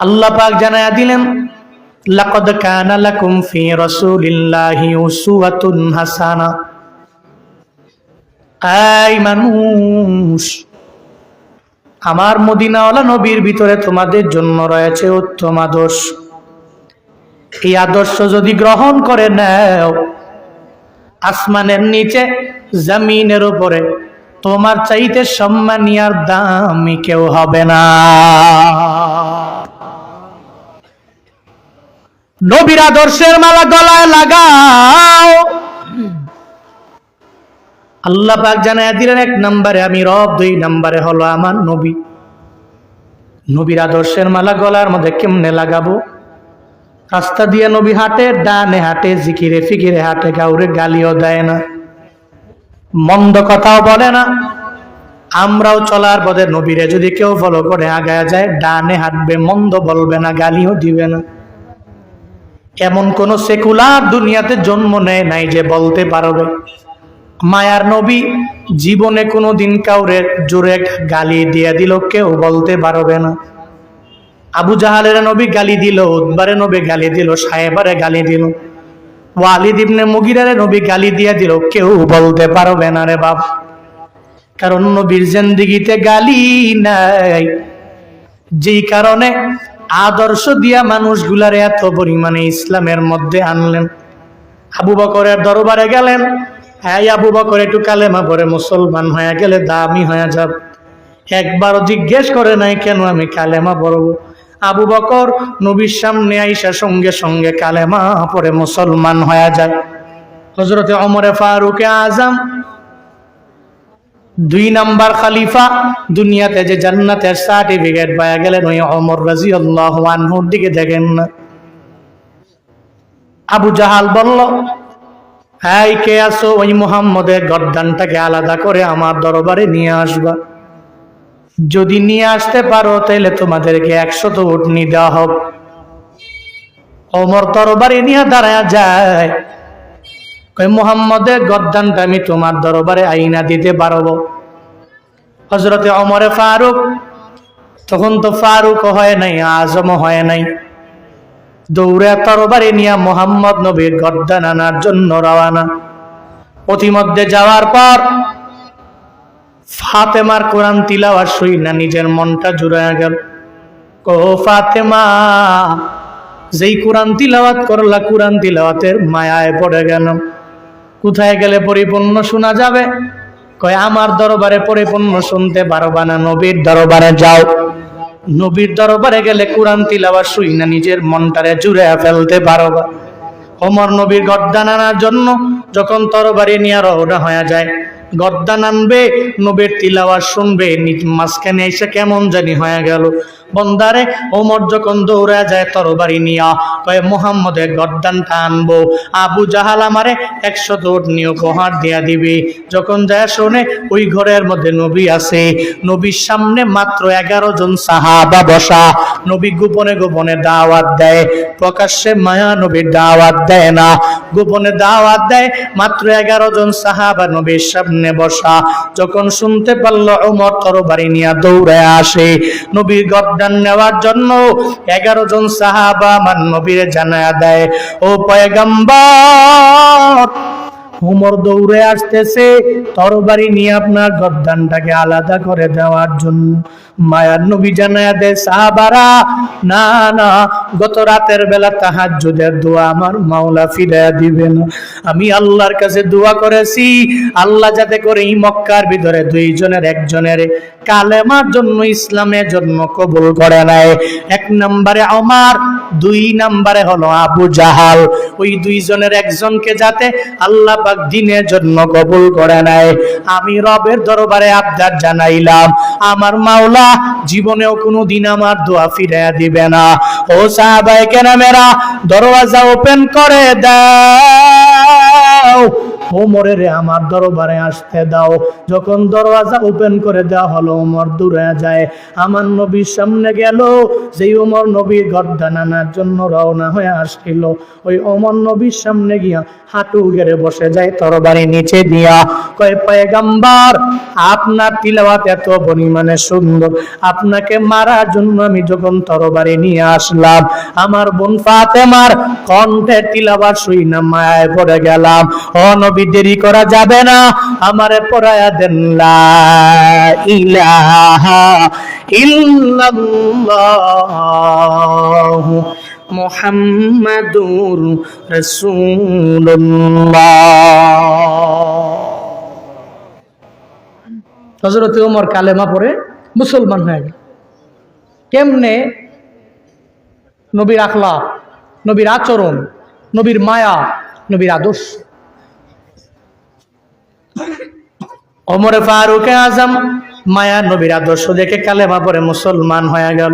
আল্লাহ পাক জানায়া দিলেন, লাকাদ কানা লাকুম ফি রাসূলিল্লাহি উসওয়াতুন হাসানা। আই মানুষ, আমার মদিনাওয়ালা নবীর ভিতরে তোমাদের জন্য রয়েছে উত্তম আদর্শ। এই আদর্শ যদি গ্রহণ করে নাও, আসমানের নিচে, জমিনের উপরে, তোমার চাইতে সম্মানী আর দামি কেউ হবে না। নবীর আদর্শের মালা গলায় লাগাও। আল্লাহ পাক জানায় দিলেন, এক নম্বরে আমি রব, দুই নম্বরে হলো আমার নবী। নবীর আদর্শের মালা গলার মধ্যে কেমনে লাগাবো? রাস্তা দিয়ে নবী হাঁটে, ডানে হাঁটে, জিকিরে ফিকিরে হাঁটে কাউরে গালিও দেয় না। মন্দ কথাও বলে না। আমরাও চলার পথে নবীরে যদি কেউ ফলো করে, আগায় যায়, ডানে হাঁটবে, মন্দ বলবে না, গালিও দিবে না। এমন কোন সেকুলার দুনিয়াতে জন্ম নেয় নাই যে বলতে পারবে। মায়ার নবী জীবনে কোনো দিন কাউরে জোরে গালি দিয়ে দিল, কেউ বলতে পারবে না। আবু জাহালের নবী গালি দিল উদ্বারে নবী গালি দিল, সাহেবারে গালি দিল। ওয়ালিদ ইবনে মুগিরারে নবী গালি দিয়ে দিল, কেউ বলতে পারবে না রে বাপ। কারণ নবীর জিন্দিগিতে গালি নাই। যেই কারণে আদর্শ দিয়া মানুষগুলার এত পরিমাণে ইসলামের মধ্যে আনলেন। আবু বকরের দরবারে গেলেন। হ্যাঁ আবু বকর একটু কালেমা পরে মুসলমান হয়ে গেলে দামি হয়ে যাব। একবারও জিজ্ঞেস করে নাই, কেন আমি কালেমা পড়ব? আবু বকর নবীর সামনে আইসা সঙ্গে সঙ্গে কালেমা পরে মুসলমান হয়ে যায় হজরতে অমরে ফারুকে আজম দুই নাম্বার খালিফা, দুনিয়াতে যে জান্নাতের সার্টিফিকেট পাওয়া গেলেন ওই অমর রাজি আল্লাহ দিকে দেখেন। না আবু জাহাল বলল হ্যাঁ কে আসো ওই মোহাম্মদের গর্দানটাকে আলাদা করে আমার দরবারে নিয়ে আসবা। যদি নিয়ে আসতে পারো, তাহলে তোমাদেরকে একশত উটনি দেওয়া হোক। অমর দরবারে নিয়ে দাঁড়ায় যায়। কই মোহাম্মদের গদ্দানটা আমি তোমার দরবারে আইনা দিতে পারব। হজরতে অমরে ফারুক, তখন তো ফারুক হয় নাই, আজম হয় নাই। দৌড়ে তরবারি নিয়ে মোহাম্মদ নবীর গদ্দান আনার জন্য রওয়ানা পথিমধ্যে যাওয়ার পর ফাতেমার কোরআন তিলাওয়ার শুই না, নিজের মনটা জুড়ায় গেল। কো ফাতেমা, যেই কোরআন তিলাওয়াত করলা, কোরআন তিলাওয়াতের মায়ায় পড়ে গেল কোথায় গেলে পরিপূর্ণ শোনা যাবে? কয়, আমার দরবারে পরিপূর্ণ শুনতে পারবা না নবীর দরবারে যাও। নবীর দরবারে গেলে কোরআন তিলাবার শুই না নিজের মনটারে জুড়ে ফেলতে পারবা। অমর নবীর গদ্দান আনার জন্য যখন তরবারি নিয়ে রওনা হয়ে যায় গদ্দান আনবে নবীর তিলাওয়ার শুনবে মাঝখানে এসে কেমন জানি হয়ে গেল। বন্দারে ওমর যখন দৌড়া যায় তরবারি নিয়া, কয়ে, মোহাম্মদের গদ্দানটা আনব আবু জাহাল আমারে একশো দৌড় নিয়ে উপহার দিয়া দিবে। যখন যায় শোনে, ওই ঘরের মধ্যে নবী আছে। নবীর সামনে মাত্র এগারো জন সাহাবা বসা। নবী গোপনে গোপনে দাওয়াত দেয়। প্রকাশ্যে মায়া নবীর দাওয়াত দেয় না। গোপনে দাওয়াত দেয় মাত্র এগারো জন সাহাবা নবীর সামনে। বসা। যখন শুনতে পারল ওমর তরবারি নিয়ে দৌড়ে আসে, নবীর গদ্দান নেওয়ার জন্য এগারো জন সাহাবা আমার নবীর জানা দেয়, ও পয়গম্বর, উমর দৌড়ে আসতেছে, তরবারি নিয়ে আপনার গদ্দানটাকে আলাদা করে দেওয়ার জন্য। মায়ার নবী জানায়া দেয়, সাহাবারা, না না, গত রাতের বেলা তাহাজ্জুদের দোয়া আমার মাওলা ফিরাইয়া দিবে না আমি আল্লাহর কাছে দোয়া করেছি, আল্লাহ যাতে করে এই মক্কার ভিতরে দুইজনের একজনের কালেমার জন্য ইসলামের জন্য কবুল করে নেয়। এক নম্বরে আমার দুই নম্বরে হলো আবু জাহাল। ওই দুইজনের একজনকে যাতে আল্লাহ পাক দিনের জন্য কবুল করে নেয়। আমি রবের দরবারে আবদার জানাইলাম, আমার মাওলা জীবনেও কোনো দিন আমার দোয়া ফিরাইয়া দিবে না। ও সাহাবাই কেন মেরা দরওয়াজা ওপেন করে দাও। ওমরের আমার দরবারে আসতে দাও। যখন দরওয়াজা ওপেন করে দেওয়া হলো, ওমর দূরে যায়। আমার নবীর সামনে গেল, যেই ওমর নবীর গর্দা নানার জন্য রওনা হয়ে আসছিল। ওই ওমর নবীর সামনে গিয়া হাঁটু গেড়ে বসে যায় তরবারি নিচে দিয়া। কয়, পয়গাম্বার, আপনার তিলাওয়াত এত পরিমাণে সুন্দর। আপনাকে মারার জন্য আমি যখন তরবারি নিয়ে আসলাম, আমার বোন ফাতেমার কণ্ঠে তিলাওয়াত শুই না মায়ায় পড়ে গেলাম। ও নবী দেরি করা যাবে না। আমারে পড়ায়া দেন ইলাহা মুহাম্মাদুর রাসূলুল্লাহ। হযরত ওমর কালেমা পড়ে মুসলমান হয়ে গেল। কেমনে? নবীর আখলা নবীর আচরণ, নবীর মায়া, নবীর আদর্শ। অমরে ফারুক আজম মায়া নবীর আদর্শ দেখে কালেমা পরে মুসলমান হয়ে গেল।